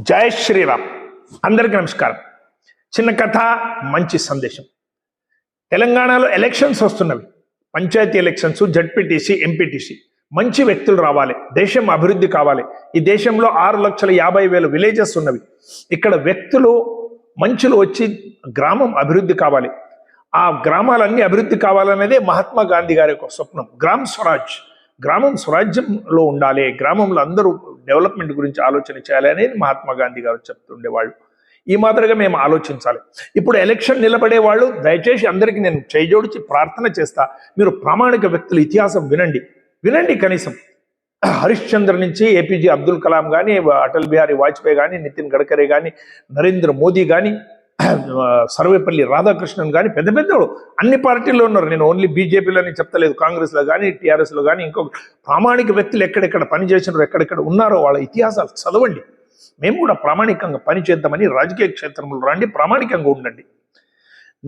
జై శ్రీరామ్. అందరికీ నమస్కారం. చిన్న కథ మంచి సందేశం. తెలంగాణలో elections వస్తున్నవి. Panchayat elections ZPTC MPTC. మంచి వ్యక్తులు రావాలి. దేశం అభివృద్ధి కావాలి. ఈ దేశంలో ఆరు లక్షల యాభై వేల విలేజెస్ ఉన్నవి. ఇక్కడ వ్యక్తులు మంచులు వచ్చి గ్రామం అభివృద్ధి కావాలి. ఆ గ్రామాలన్నీ అభివృద్ధి కావాలనేదే మహాత్మా గాంధీ గారి యొక్క స్వప్నం. గ్రామ్ స్వరాజ్. గ్రామం స్వరాజ్యంలో ఉండాలి గ్రామంలో అందరూ డెవలప్మెంట్ గురించి ఆలోచన చేయాలి అనేది మహాత్మా గాంధీ గారు చెప్తుండేవాళ్ళు. ఈ మాదిరిగా మేము ఆలోచించాలి. ఇప్పుడు ఎలక్షన్ నిలబడే వాళ్ళు దయచేసి అందరికీ నేను చేజోడిచి ప్రార్థన చేస్తా. మీరు ప్రామాణిక వ్యక్తుల ఇతిహాసం వినండి. వినండి కనీసం. హరిశ్చంద్ర నుంచి ఏపీజే అబ్దుల్ కలాం కానీ అటల్ బిహారీ వాజ్పేయి కానీ నితిన్ గడ్కరీ కానీ నరేంద్ర మోదీ కానీ సర్వేపల్లి రాధాకృష్ణన్ కానీ పెద్ద పెద్దవాడు అన్ని పార్టీల్లో ఉన్నారు. నేను ఓన్లీ బీజేపీలోనే చెప్తలేదు కాంగ్రెస్లో కానీ టీఆర్ఎస్లో కానీ ఇంకొక ప్రామాణిక వ్యక్తులు ఎక్కడెక్కడ పని చేసినారో ఎక్కడెక్కడ ఉన్నారో వాళ్ళ ఇతిహాసాలు చదవండి. మేము కూడా ప్రామాణికంగా పని చేద్దామని రాజకీయ క్షేత్రంలో రండి ప్రామాణికంగా ఉండండి.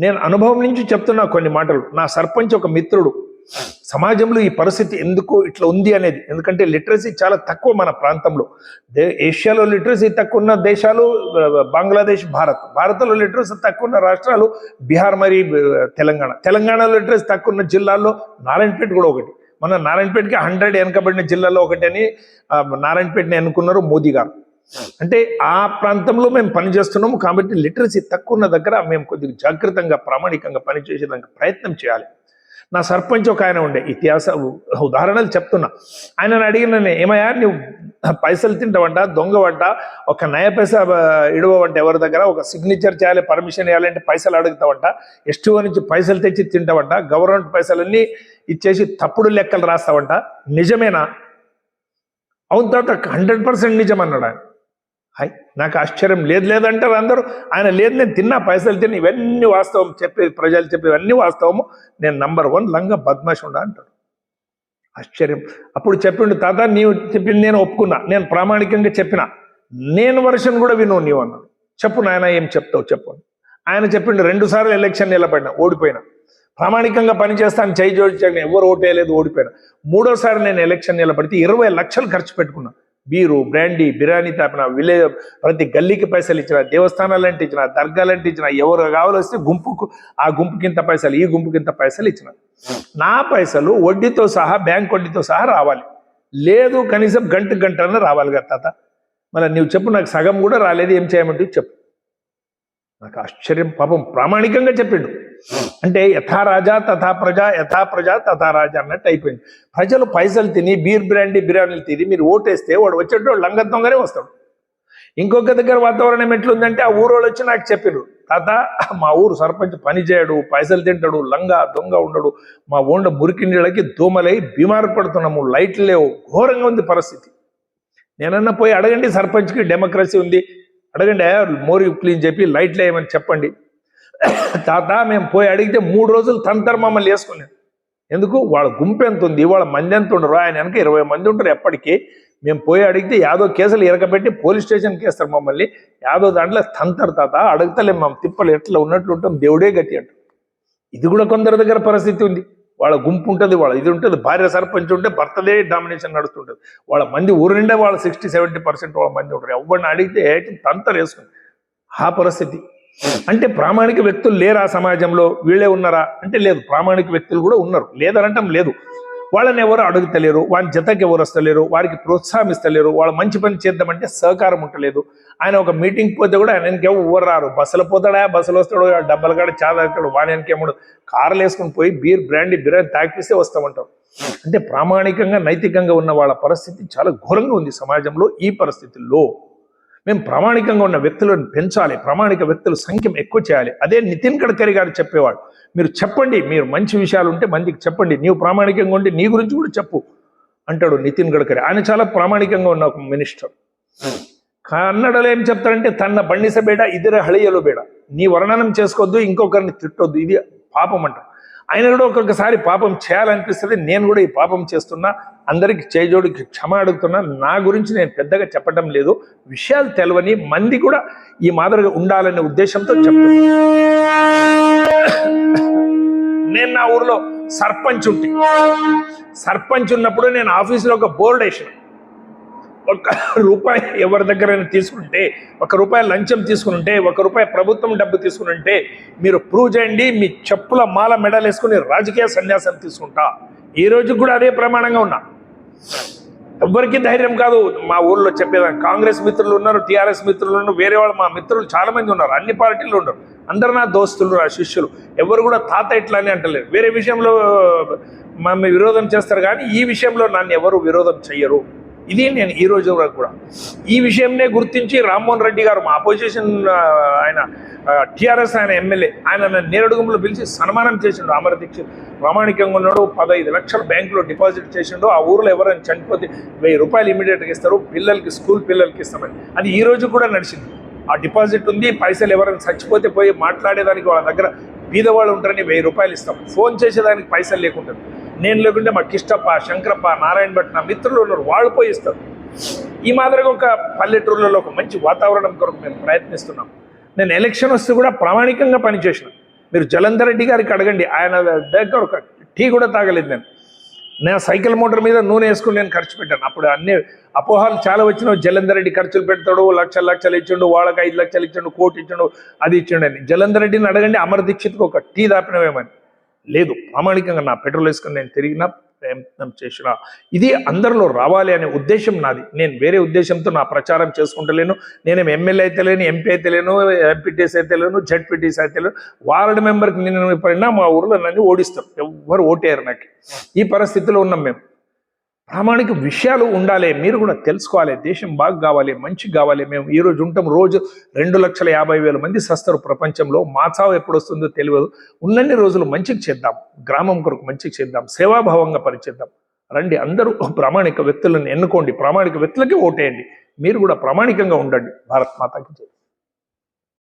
నేను అనుభవం నుంచి చెప్తున్నా కొన్ని మాటలు. నా సర్పంచ్ ఒక మిత్రుడు. సమాజంలో ఈ పరిస్థితి ఎందుకు ఇట్లా ఉంది అనేది. ఎందుకంటే లిటరసీ చాలా తక్కువ మన ప్రాంతంలో. దే ఏషియాలో లిటరసీ తక్కువ ఉన్న దేశాలు బంగ్లాదేశ్ భారత్. భారత్లో లిటరసీ తక్కువ ఉన్న రాష్ట్రాలు బీహార్ మరి తెలంగాణ. తెలంగాణలో లిటరసీ తక్కువ ఉన్న జిల్లాల్లో నారాయణపేట కూడా ఒకటి. మన నారాయణపేటకి హండ్రెడ్ వెనకబడిన జిల్లాలో ఒకటి అని నారాయణపేటని అనుకున్నారు మోదీ గారు. అంటే ఆ ప్రాంతంలో మేము పనిచేస్తున్నాము కాబట్టి లిటరసీ తక్కువ ఉన్న దగ్గర మేము కొద్దిగా జాగ్రత్తగా ప్రామాణికంగా పనిచేసేదానికి ప్రయత్నం చేయాలి. నా సర్పంచ్ ఒక ఆయన ఉండే. ఇతిహాస ఉ- ఉదాహరణలు చెప్తున్నా. ఆయనను అడిగిన నేను, ఏమయ్యా నువ్వు పైసలు తింటావంట దొంగవంట ఒక నయ పైసా ఇడవంట ఎవరి దగ్గర ఒక సిగ్నేచర్ చేయాలి పర్మిషన్ ఇవ్వాలంటే పైసలు అడుగుతావంట. ఎస్టీఓ నుంచి పైసలు తెచ్చి తింటావంట గవర్నమెంట్ పైసలన్నీ ఇచ్చేసి తప్పుడు లెక్కలు రాస్తావంట. నిజమేనా? అవును తర్వాత హండ్రెడ్ పర్సెంట్ నిజం అన్నాడు ఆయన. హాయ్ నాకు ఆశ్చర్యం లేదు లేదంటారు అందరూ. ఆయన లేదు నేను తిన్నా పైసలు తిని ఇవన్నీ వాస్తవం చెప్పేది ప్రజలు చెప్పేవి అన్నీ వాస్తవము. నేను నంబర్ వన్ లంగా బద్మాష్ ఉండ అంటాడు. ఆశ్చర్యం. అప్పుడు చెప్పిండు తాత నీవు చెప్పింది నేను ఒప్పుకున్నా నేను ప్రామాణికంగా చెప్పిన. నేను వర్షన్ కూడా విను నీవు అన్నాడు. చెప్పు నాయన ఏం చెప్తావు చెప్పు ఆయన చెప్పిండు రెండు సార్లు ఎలక్షన్ నిలబడినా ఓడిపోయినా. ప్రామాణికంగా పనిచేస్తాను చేయి జోడించాను ఎవరు ఓటేయలేదు ఓడిపోయినా. మూడోసారి నేను ఎలక్షన్ నిలబడితే ఇరవై లక్షలు ఖర్చు పెట్టుకున్నా. బీరు బ్రాండీ బిర్యానీ తాపిన విలేజ్ ప్రతి గల్లీకి పైసలు ఇచ్చిన దేవస్థానాలు అంటే ఇచ్చిన దర్గాలు అంటే ఇచ్చిన ఎవరు కావాలో వస్తే గుంపుకు ఆ గుంపుకింత పైసలు ఈ గుంపుకింత పైసలు ఇచ్చిన. నా పైసలు వడ్డీతో సహా బ్యాంక్ వడ్డీతో సహా రావాలి. లేదు కనీసం గంట గంటన రావాలి కదా తాత. మళ్ళీ నువ్వు చెప్పు నాకు సగం కూడా రాలేదు ఏం చేయమంటే చెప్పు. నాకు ఆశ్చర్యం పాపం ప్రామాణికంగా చెప్పిండు. అంటే యథా రాజా తథా ప్రజ యథా ప్రజ తథా రాజా అన్నట్టు అయిపోయింది. ప్రజలు పైసలు తిని బీర్ బ్రాండీ బిర్యానీలు తిని మీరు ఓటేస్తే వాడు వచ్చేటోడు లంగత్వంగానే వస్తాడు. ఇంకొక దగ్గర వాతావరణం ఎట్లుందంటే ఆ ఊరోళ్ళు వచ్చి నాకు చెప్పారు తాత మా ఊరు సర్పంచ్ పని చేయడు పైసలు తింటాడు లంగా దొంగ ఉండడు మా ఓండ మురికి నీళ్ళకి దోమలై బీమారు పడుతున్నాము లైట్లు లేవు ఘోరంగా ఉంది పరిస్థితి. నేనన్నా పోయి అడగండి సర్పంచ్కి డెమోక్రసీ ఉంది అడగండి మోరి క్లీన్ చెప్పి లైట్లు వేయమని చెప్పండి. తాత మేము పోయి అడిగితే మూడు రోజులు తంతర మమ్మల్ని వేసుకున్నాను ఎందుకు? వాళ్ళ గుంపు ఎంత ఉంది? వాళ్ళ మంది ఎంత ఉండరు? ఆయన వెనక ఇరవై మంది ఉంటారు ఎప్పటికీ. మేము పోయి అడిగితే యాదో కేసులు ఇరకబెట్టి పోలీస్ స్టేషన్కి వేస్తారు మమ్మల్ని. యాదో దాంట్లో తంతరు తాత అడగతలేం మేము తిప్పలు ఎట్లా ఉన్నట్లు ఉంటాం దేవుడే గతి అంట ఇది కూడా కొందరి దగ్గర పరిస్థితి ఉంది. వాళ్ళ గుంపు ఉంటుంది వాళ్ళ ఇది ఉంటుంది భార్య సర్పంచ్ ఉంటే భర్తదే డామినేషన్ నడుస్తుంటుంది. వాళ్ళ మంది ఊరు నిండా వాళ్ళ సిక్స్టీ సెవెంటీ పర్సెంట్ వాళ్ళ మంది ఉంటారు. ఎవరిని అడిగితే తంతరు వేసుకుంది ఆ పరిస్థితి. అంటే ప్రామాణిక వ్యక్తులు లేరా సమాజంలో? వీళ్ళే ఉన్నారా? అంటే లేదు ప్రామాణిక వ్యక్తులు కూడా ఉన్నారు. లేదనటం లేదు. వాళ్ళని ఎవరు అడుగుతలేరు? వారి జతకి ఎవరు వస్తలేరు? వారికి ప్రోత్సాహిస్తలేరు వాళ్ళు మంచి పని చేద్దామంటే సహకారం ఉండలేదు ఆయన ఒక మీటింగ్ పోతే కూడా ఆయన వెనక ఎవరు రారు బస్సులో పోతాడా? బస్సులో వస్తాడు. డబ్బులు డబ్బలు కాడ చాలా తాగుతాడు వాడి వెనకేమో కార్లు వేసుకుని పోయి బీర్ బ్రాండీ బిర్యానీ తాగిపిస్తే వస్తామంటారు. అంటే ప్రామాణికంగా నైతికంగా ఉన్న వాళ్ళ పరిస్థితి చాలా ఘోరంగా ఉంది సమాజంలో ఈ పరిస్థితుల్లో. మేము ప్రామాణికంగా ఉన్న వ్యక్తులను పెంచాలి. ప్రామాణిక వ్యక్తుల సంఖ్య ఎక్కువ చేయాలి. అదే నితిన్ గడ్కరీ గారు చెప్పేవాడు మీరు చెప్పండి మీరు మంచి విషయాలు ఉంటే మందికి చెప్పండి. నీవు ప్రామాణికంగా ఉంటే నీ గురించి కూడా చెప్పు. అంటాడు నితిన్ గడ్కరీ. ఆయన చాలా ప్రామాణికంగా ఉన్న ఒక మినిస్టర్. కన్నడలో ఏం చెప్తారంటే తన బండిస బేడ ఇదిర హళియలు బేడ. నీ వర్ణనం చేసుకోవద్దు ఇంకొకరిని తిట్టొద్దు. ఇది పాపం అంట. ఆయన కూడా ఒక్కొక్కసారి పాపం చేయాలనిపిస్తుంది. నేను కూడా ఈ పాపం చేస్తున్నా. అందరికి చేజోడికి క్షమ అడుగుతున్నా. నా గురించి నేను పెద్దగా చెప్పడం లేదు. విషయాలు తెలవని మంది కూడా ఈ మాదిరిగా ఉండాలనే ఉద్దేశంతో చెప్తున్నా. నేను నా ఊర్లో సర్పంచ్ ఉంటే. సర్పంచ్ ఉన్నప్పుడు నేను ఆఫీసులో ఒక బోర్డు వేసిన. ఒక్క రూపాయి ఎవరి దగ్గరైనా తీసుకుంటే ఒక రూపాయి లంచం తీసుకుంటే ఒక రూపాయి ప్రభుత్వం డబ్బు తీసుకుంటే మీరు ప్రూవ్ చేయండి మీ చెప్పుల మాల మెడల్ వేసుకుని రాజకీయ సన్యాసం తీసుకుంటా. ఈ రోజు కూడా అదే ప్రమాణంగా ఉన్నా. ఎవ్వరికి ధైర్యం కాదు. మా ఊళ్ళో చెప్పేదాన్ని. కాంగ్రెస్ మిత్రులు ఉన్నారు టీఆర్ఎస్ మిత్రులు ఉన్నారు వేరే వాళ్ళు మా మిత్రులు చాలా మంది ఉన్నారు అన్ని పార్టీలు ఉన్నారు. అందరు నా దోస్తులు నా శిష్యులు. ఎవరు కూడా తాత ఇట్లా అని అంటలేరు. వేరే విషయంలో మమ్మల్ని విరోధం చేస్తారు కానీ ఈ విషయంలో నన్ను ఎవరు విరోధం చెయ్యరు. ఇది నేను ఈ రోజు వరకు కూడా. ఈ విషయంనే గుర్తించి రామ్మోహన్ రెడ్డి గారు మా అపోజిషన్ ఆయన టీఆర్ఎస్ ఆయన ఎమ్మెల్యే ఆయన నేరడుగుంపులు పిలిచి సన్మానం చేసిండు అమర దీక్ష ప్రామాణికంగా ఉన్నాడు పదహైదు లక్షలు బ్యాంకులో డిపాజిట్ చేసిండు. ఆ ఊర్లో ఎవరైనా చనిపోతే వెయ్యి రూపాయలు ఇమీడియట్గా ఇస్తారు. పిల్లలకి స్కూల్ పిల్లలకి ఇస్తామని. అది ఈ రోజు కూడా నడిచింది. ఆ డిపాజిట్ ఉంది పైసలు ఎవరైనా చచ్చిపోతే పోయి మాట్లాడేదానికి వాళ్ళ దగ్గర బీదవాళ్ళు ఉంటారని వెయ్యి రూపాయలు ఇస్తాం. ఫోన్ చేసేదానికి పైసలు లేకుండా నేను లేకుంటే మా కిష్టప్ప శంకరప్ప నారాయణ భట్ నా మిత్రులు ఉన్నారు వాళ్ళు పోయిస్తారు ఈ మాదిరిగా ఒక పల్లెటూర్లలో ఒక మంచి వాతావరణం కొరకు మేము ప్రయత్నిస్తున్నాం. నేను ఎలక్షన్ వస్తే కూడా ప్రామాణికంగా పనిచేసిన. మీరు జలంధర్ రెడ్డి గారికి అడగండి ఆయన దగ్గర ఒక టీ కూడా తాగలేదు నేను. నేను సైకిల్ మోటార్ మీద నూనె వేసుకుని నేను ఖర్చు పెట్టాను. అప్పుడు అన్ని అపోహాలు చాలా వచ్చినావు జలంధర్ రెడ్డి ఖర్చులు పెడతాడు లక్షలు లక్షలు ఇచ్చిండు వాళ్ళకి ఐదు లక్షలు ఇచ్చిండు కోటి ఇచ్చిండు అది ఇచ్చిండు అని. జలంధర్ రెడ్డిని అడగండి అమర్ దీక్షిత్కి ఒక టీ దాపినవేమని లేదు. ప్రామాణికంగా నా పెట్రోల్ వేసుకుని నేను తిరిగిన ప్రయత్నం చేసిన ఇది అందరిలో రావాలి అనే ఉద్దేశం నాది. నేను వేరే ఉద్దేశంతో నా ప్రచారం చేసుకుంటలేను. నేను ఎమ్మెల్యే అయితే లేను ఎంపీ అయితే లేను ఎంపీటీఎస్ అయితే లేను జడ్పీటీసీ అయితే లేను. వార్డు మెంబర్కి నేను పడినా మా ఊర్లో నన్ను ఓడిస్తాం ఎవ్వరు ఓటేయరు నాకు. ఈ పరిస్థితిలో ఉన్నాం మేము. ప్రామాణిక విషయాలు ఉండాలి. మీరు కూడా తెలుసుకోవాలి. దేశం బాగా కావాలి మంచి కావాలి. మేము ఈ రోజు ఉంటాం. రోజు రెండు లక్షల యాభై వేల మంది సస్తారు ప్రపంచంలో. మా చావు ఎప్పుడు వస్తుందో తెలియదు. ఉన్నన్ని రోజులు మంచికి చేద్దాం. గ్రామం కొరకు మంచికి చేద్దాం. సేవాభావంగా పనిచేద్దాం. రండి. అందరూ ప్రామాణిక వ్యక్తులను ఎన్నుకోండి. ప్రామాణిక వ్యక్తులకి ఓటేయండి. మీరు కూడా ప్రామాణికంగా ఉండండి. భారత్ మాతాకి జై.